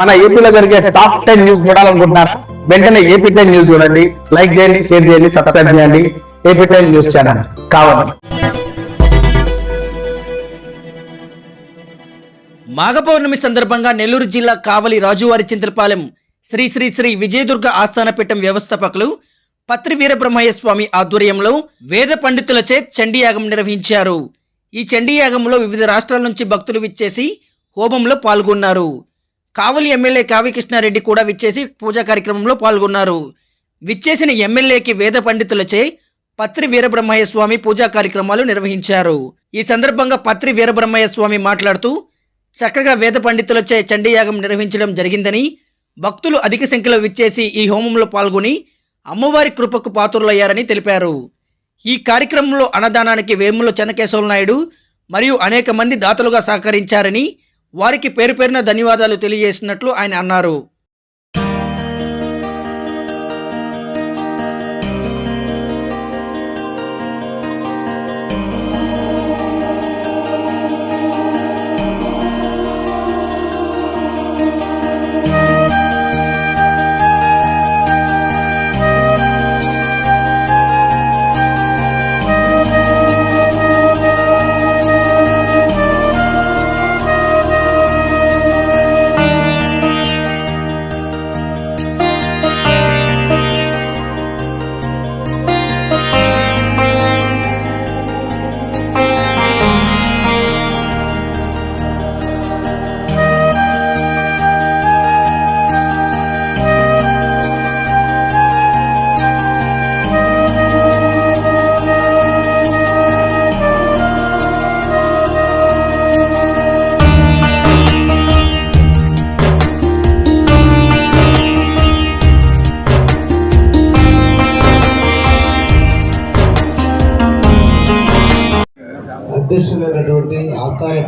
మన ఏపీలో జరిగే టాప్ టెన్ న్యూస్ చూడాలనుకుంటున్నారా? వెంటనే ఏపీ టెన్ న్యూస్ చూడండి. లైక్ చేయండి షేర్ చేయండి సబ్స్క్రైబ్ చేయండి. ఏపీ టెన్ న్యూస్ ఛానల్ కావాలి. మాఘ పౌర్ణమి సందర్భంగా నెల్లూరు జిల్లా కావలి రాజువారి చింతలపాలెం శ్రీ శ్రీ శ్రీ విజయదుర్గ ఆస్థానపీఠం వ్యవస్థాపకులు పత్రి వీరబ్రహ్మయ్య స్వామి ఆధ్వర్యంలో వేద పండితులచే చండీయాగం నిర్వహించారు. ఈ చండీయాగంలో వివిధ రాష్ట్రాల నుంచి భక్తులు విచ్చేసి హోమంలో పాల్గొన్నారు. కావలి ఎమ్మెల్యే కావ్యకృష్ణారెడ్డి కూడా విచ్చేసి పూజా కార్యక్రమంలో పాల్గొన్నారు. విచ్చేసిన ఎమ్మెల్యేకి వేద పండితులచే పత్రి వీరబ్రహ్మయ్య స్వామి పూజా కార్యక్రమాలు నిర్వహించారు. ఈ సందర్భంగా పత్రి వీరబ్రహ్మయ్య స్వామి మాట్లాడుతూ చక్కగా వేద పండితులచే చండీయాగం నిర్వహించడం జరిగిందని భక్తులు అధిక సంఖ్యలో విచ్చేసి ఈ హోమంలో పాల్గొని అమ్మవారి కృపకు పాత్రులయ్యారని తెలిపారు. ఈ కార్యక్రమంలో అన్నదానానికి వేముల చెన్నకేశవ నాయుడు మరియు అనేక మంది దాతలుగా సహకరించారని వారికి పేరు పేరున ధన్యవాదాలు తెలియజేసినట్లు ఆయన అన్నారు.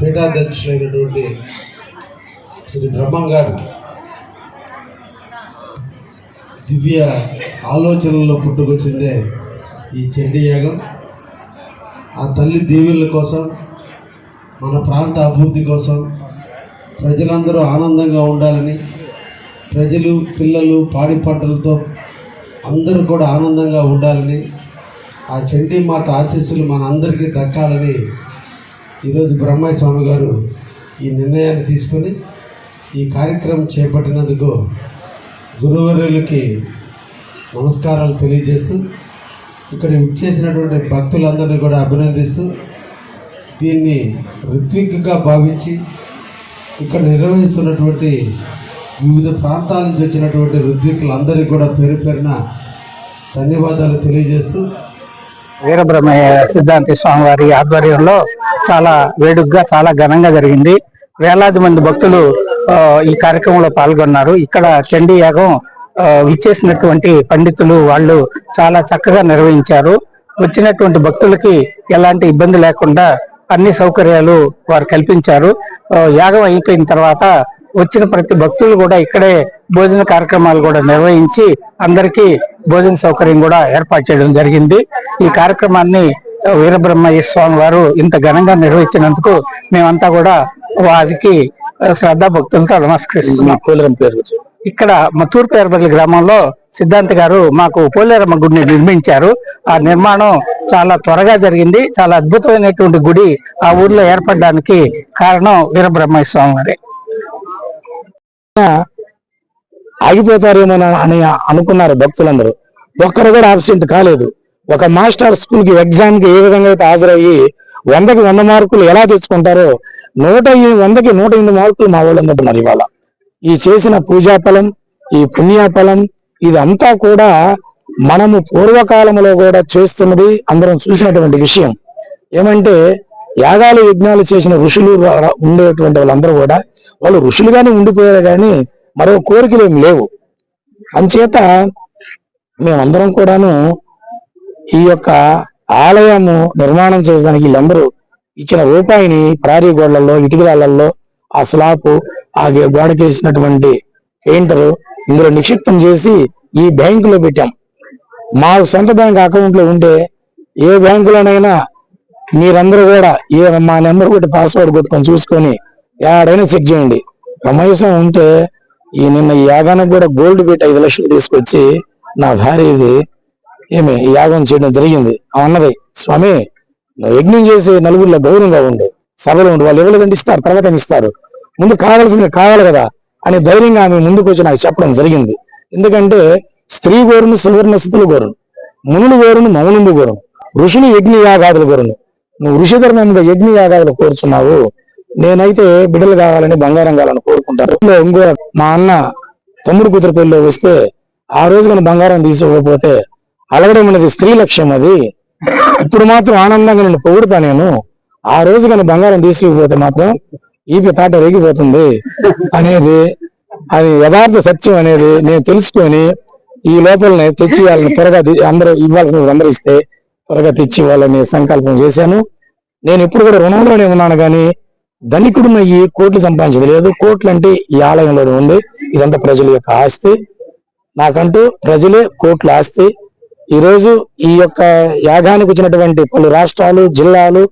పీఠాధ్యక్షులైనటువంటి శ్రీ బ్రహ్మం గారు దివ్య ఆలోచనల్లో పుట్టుకొచ్చిందే ఈ చండీ యాగం. ఆ తల్లి దేవుళ్ళ కోసం మన ప్రాంత అభివృద్ధి కోసం ప్రజలందరూ ఆనందంగా ఉండాలని ప్రజలు పిల్లలు పాడి పంటలతో అందరూ కూడా ఆనందంగా ఉండాలని ఆ చండీ మాత ఆశీస్సులు మన అందరికీ దక్కాలని ఈరోజు బ్రహ్మయ్య స్వామి గారు ఈ నిర్ణయాన్ని తీసుకొని ఈ కార్యక్రమం చేపట్టినందుకు గురువర్యులకి నమస్కారాలు తెలియజేస్తూ ఇక్కడ ఇచ్చేసినటువంటి భక్తులందరినీ కూడా అభినందిస్తూ దీన్ని ఋత్విక్గా భావించి ఇక్కడ నిర్వహిస్తున్నటువంటి వివిధ ప్రాంతాల నుంచి వచ్చినటువంటి ఋత్వికులందరికీ కూడా పేరు పేరున ధన్యవాదాలు తెలియజేస్తూ. వీరబ్రహ్మయ్య సిద్ధాంతి స్వామివారి ఆధ్వర్యంలో చాలా వేడుగ్గా చాలా ఘనంగా జరిగింది. వేలాది మంది భక్తులు ఈ కార్యక్రమంలో పాల్గొన్నారు. ఇక్కడ చండీ యాగం విచ్చేసినటువంటి పండితులు వాళ్ళు చాలా చక్కగా నిర్వహించారు. వచ్చినటువంటి భక్తులకి ఎలాంటి ఇబ్బంది లేకుండా అన్ని సౌకర్యాలు వారు కల్పించారు. యాగం అయిపోయిన తర్వాత వచ్చిన ప్రతి భక్తులు కూడా ఇక్కడే భోజన కార్యక్రమాలు కూడా నిర్వహించి అందరికీ భోజన సౌకర్యం కూడా ఏర్పాటు చేయడం జరిగింది. ఈ కార్యక్రమాన్ని వీరబ్రహ్మయ్య స్వామి వారు ఇంత ఘనంగా నిర్వహించినందుకు మేమంతా కూడా వారికి శ్రద్ధా భక్తులతో నమస్కరిస్తున్నాం. ఇక్కడ మతూర్ పేరపల్లి గ్రామంలో సిద్ధాంత్ గారు మాకు పోలేరమ్మ గుడిని నిర్మించారు. ఆ నిర్మాణం చాలా త్వరగా జరిగింది. చాలా అద్భుతమైనటువంటి గుడి ఆ ఊర్లో ఏర్పడడానికి కారణం వీరబ్రహ్మయ్య స్వామి వారే. ఆగిపోతారేమో అని అనుకున్నారు భక్తులందరూ. ఒక్కరు కూడా ఆబ్సెంట్ కాలేదు. ఒక మాస్టర్ స్కూల్కి ఎగ్జామ్కి ఏ విధంగా అయితే హాజరయ్యి వందకి వంద మార్కులు ఎలా తెచ్చుకుంటారో నూట వందకి నూట ఎనిమిది మార్కులు మా వాళ్ళు అందుతున్నారు ఇవాళ. ఈ చేసిన పూజాఫలం ఈ పుణ్యాఫలం ఇదంతా కూడా మనము పూర్వకాలంలో కూడా చేస్తున్నది అందరం చూసినటువంటి విషయం. ఏమంటే యాగాలు యజ్ఞాలు చేసిన ఋషులు ఉండేటువంటి వాళ్ళందరూ కూడా వాళ్ళు ఋషులుగానే ఉండిపోయారు కానీ మరో కోరికలు ఏమి లేవు. అంచేత మేమందరం కూడాను ఈ యొక్క ఆలయము నిర్మాణం చేయడానికి వీళ్ళందరూ ఇచ్చిన రూపాయిని ప్రారీ గోడలలో ఇటుకలలో ఆ స్లాపు ఆ గోడకి వేసినటువంటి పెయింటర్ ఇందులో నిక్షిప్తం చేసి ఈ బ్యాంకులో పెట్టాం. మా సొంత బ్యాంక్ అకౌంట్లో ఉంటే ఏ బ్యాంకులోనైనా మీరందరూ కూడా ఏ మా నెంబర్ కొట్టి పాస్వర్డ్ కొట్టుకొని చూసుకొని ఏడైనా చెక్ చేయండి. ప్రమేశం ఉంటే ఈ నిన్న ఈ యాగానికి కూడా గోల్డ్ పెట్టి ఐదు లక్షలు తీసుకొచ్చి నా భార్య ఇది ఏమి యాగం చేయడం జరిగింది. ఆ అన్నది స్వామి యజ్ఞం చేసి నలుగురిలో గౌరవంగా ఉండు. సభలో ఉండు. వాళ్ళు ఎవరు ఇస్తారు తర్వాత ఇస్తారు. ముందు కావాల్సింది కావాలి కదా అని ధైర్యంగా ఆమె ముందుకు వచ్చి నాకు చెప్పడం జరిగింది. ఎందుకంటే స్త్రీ గోరును సువర్ణ సుతులు గోరును మునులు గోరును మౌనుండు గోరును ఋషులు యజ్ఞ యాగాదులు గోరును. నువ్వు ఋషి యజ్ఞ యాగాదులు కోరుచున్నావు. నేనైతే బిడ్డలు కావాలని బంగారం కావాలని కోరుకుంటాను. ఇంకో మా అన్న తమ్ముడు కూతురు పెళ్ళి వస్తే ఆ రోజు కానీ బంగారం తీసుకోకపోతే అలగడం అనేది స్త్రీ లక్ష్యం అది. ఇప్పుడు మాత్రం ఆనందంగా నేను పొగుడుతా నేను ఆ రోజు కానీ బంగారం తీసుకుపోతే మాత్రం ఈపి తాట రేగిపోతుంది అనేది అది యథార్థ సత్యం అనేది నేను తెలుసుకొని ఈ లోపలనే తెచ్చి వాళ్ళని త్వరగా అందరూ ఇవ్వాల్సిన అందరూ ఇస్తే త్వరగా తెచ్చి వాళ్ళని సంకల్పం చేశాను. నేను ఇప్పుడు కూడా రుణంలోనే ఉన్నాను కానీ ధనికుడున్న ఈ కోట్లు సంపాదించదు లేదు. కోట్లు అంటే ఈ ఆలయంలోనే ఉంది. ఇదంతా ప్రజల యొక్క ఆస్తి. నాకంటూ ప్రజలే కోట్ల ఆస్తి. ఈ రోజు ఈ యొక్క యాగానికి వచ్చినటువంటి పలు రాష్ట్రాలు జిల్లాలు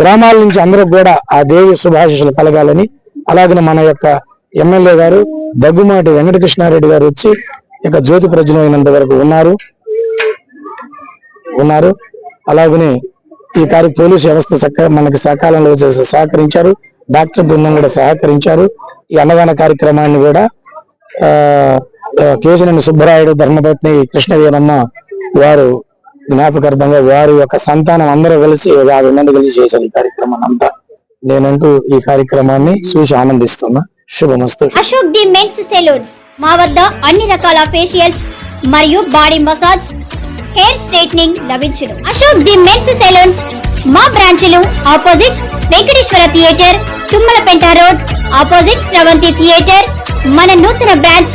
గ్రామాల నుంచి అందరూ కూడా ఆ దేవి శుభాశిషులు కలగాలని అలాగే మన యొక్క ఎమ్మెల్యే గారు దగ్గుమాటి వెంకటకృష్ణారెడ్డి గారు వచ్చి ఇక జ్యోతి ప్రజలైనంత వరకు ఉన్నారు. ఉన్నారు. అలాగనే ఈ కార్య పోలీసు వ్యవస్థ సక్క మనకి సకాలంలో సహకరించారు. డాక్టర్ బృందం కూడా సహకరించారు. ఈ అన్నదాన కార్యక్రమాన్ని కూడా ఆ, కేశినేని సుబ్బరాయుడు ధర్మపత్ని కృష్ణవీరమ్మ వారు జ్ఞాపకార్థంగా వారి యొక్క సంతానం అందరూ కలిసి ఒక యాభై మంది కలిసి చేశారు ఈ కార్యక్రమాన్ని అంతా. నేనంటూ ఈ కార్యక్రమాన్ని చూసి ఆనందిస్తున్నా. శుభమస్తు. Ashok the men's salons. మా వద్ద అన్ని రకాల ఫేషియల్స్ మరియు బాడీ మసాజ్ హెయిర్ స్ట్రైట్నింగ్ లభించును. అశోక్ ది మెన్స్ సెలూన్స్ మా బ్రాంచ్లు opposite Venkateswara theatre Tummalapenta road opposite Sravanthi theatre. మన నూతన బ్రాంచ్